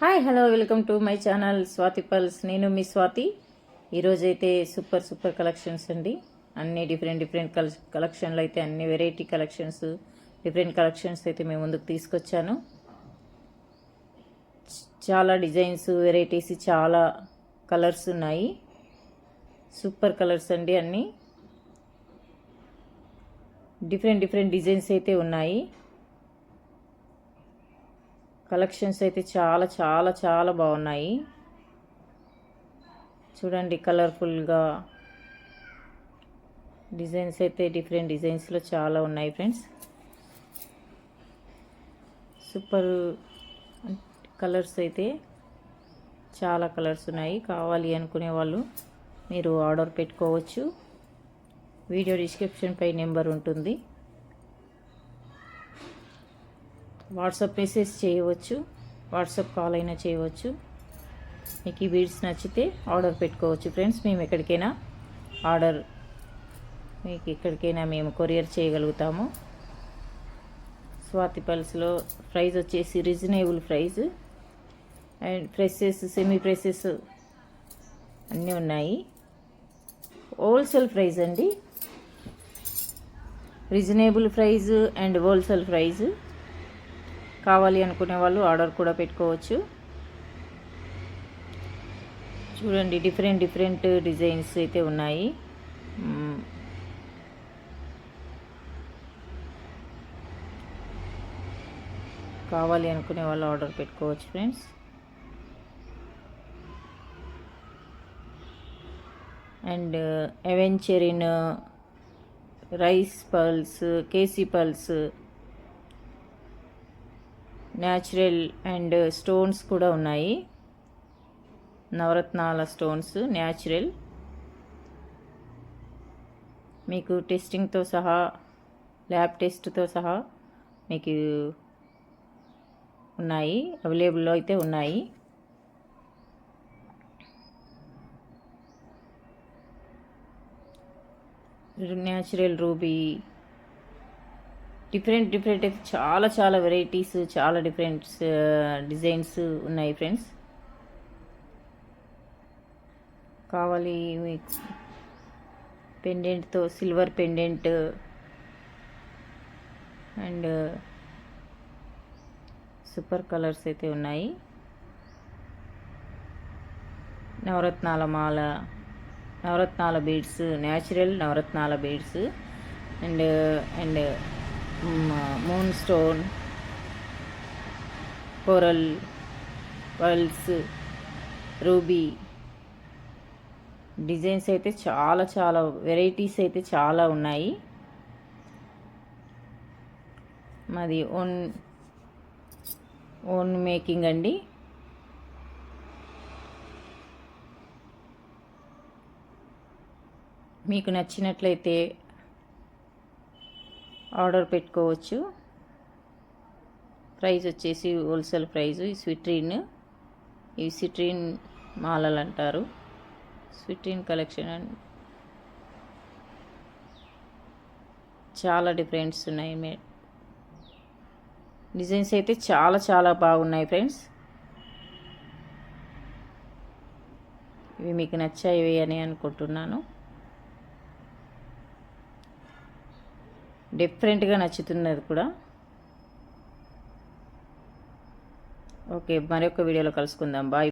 Hi hello welcome to my channel Swathi pearls నేను మీ స్వాతి. ఈరోజైతే సూపర్ సూపర్ కలెక్షన్స్ అండి. అన్ని డిఫరెంట్ డిఫరెంట్ కల కలెక్షన్లు అయితే అన్ని వెరైటీ కలెక్షన్స్ డిఫరెంట్ కలెక్షన్స్ అయితే మేము ముందుకు తీసుకొచ్చాను. చాలా డిజైన్స్ వెరైటీస్ చాలా కలర్స్ ఉన్నాయి. సూపర్ కలర్స్ అండి అన్నీ. డిఫరెంట్ డిఫరెంట్ డిజైన్స్ అయితే ఉన్నాయి. కలెక్షన్స్ అయితే చాలా చాలా చాలా బాగున్నాయి. చూడండి కలర్ఫుల్గా డిజైన్స్ అయితే డిఫరెంట్ డిజైన్స్లో చాలా ఉన్నాయి ఫ్రెండ్స్. సూపర్ కలర్స్ అయితే చాలా కలర్స్ ఉన్నాయి. కావాలి అనుకునే వాళ్ళు మీరు ఆర్డర్ పెట్టుకోవచ్చు. వీడియో డిస్క్రిప్షన్ పై నెంబర్ ఉంటుంది. వాట్సాప్ మెసేజ్ చేయవచ్చు వాట్సాప్ కాల్ అయినా చేయవచ్చు. మీకు ఈ బీడ్స్ నచ్చితే ఆర్డర్ పెట్టుకోవచ్చు. ఫ్రెండ్స్ మేము ఎక్కడికైనా ఆర్డర్ మీకు ఎక్కడికైనా మేము కొరియర్ చేయగలుగుతాము. స్వాతి పల్స్లో ప్రైస్ వచ్చేసి reasonable price. And precious semi precious అన్నీ ఉన్నాయి. హోల్సేల్ ప్రైస్ అండి. Reasonable price and wholesale price కావాలి అనుకునే వాళ్ళు ఆర్డర్ కూడా పెట్టుకోవచ్చు. చూడండి డిఫరెంట్ డిఫరెంట్ డిజైన్స్ అయితే ఉన్నాయి. కావాలి అనుకునే వాళ్ళు ఆర్డర్ పెట్టుకోవచ్చు friends. And aventurine rice pearls KC pearls natural and stones కూడా ఉన్నాయి. నవరత్నాల స్టోన్స్ న్యాచురల్ మీకు టెస్టింగ్తో సహా ల్యాబ్ టెస్ట్తో సహా మీకు ఉన్నాయి. అవైలబుల్లో అయితే ఉన్నాయి. న్యాచురల్ రూబీ డిఫరెంట్ డిఫరెంట్ అయితే చాలా చాలా వెరైటీస్ చాలా డిఫరెంట్ డిజైన్స్ ఉన్నాయి ఫ్రెండ్స్. కావాలి మీకు పెండెంట్తో silver pendant and super colours అయితే ఉన్నాయి. నవరత్నాల మాల నవరత్నాల బీడ్స్ న్యాచురల్ నవరత్నాల beads. And and moonstone coral pearls ruby designs అయితే చాలా చాలా వెరైటీస్ అయితే చాలా ఉన్నాయి. మాది ఓన్ ఓన్ మేకింగ్ అండి. మీకు నచ్చినట్లయితే ఆర్డర్ పెట్టుకోవచ్చు. ప్రైస్ వచ్చేసి హోల్సేల్ ప్రైస్ ఈ స్విట్రీన్ ఈ సిట్రీన్ మాలలు అంటారు. స్విట్రీన్ కలెక్షన్ అండ్ చాలా డిఫరెంట్స్ ఉన్నాయి. మే డిజైన్స్ అయితే చాలా చాలా బాగున్నాయి ఫ్రెండ్స్. ఇవి మీకు నచ్చాయి అని అనుకుంటున్నాను. డిఫరెంట్గా నచ్చుతున్నది కూడా. ఓకే మరొక వీడియోలో కలుసుకుందాం. బాయ్.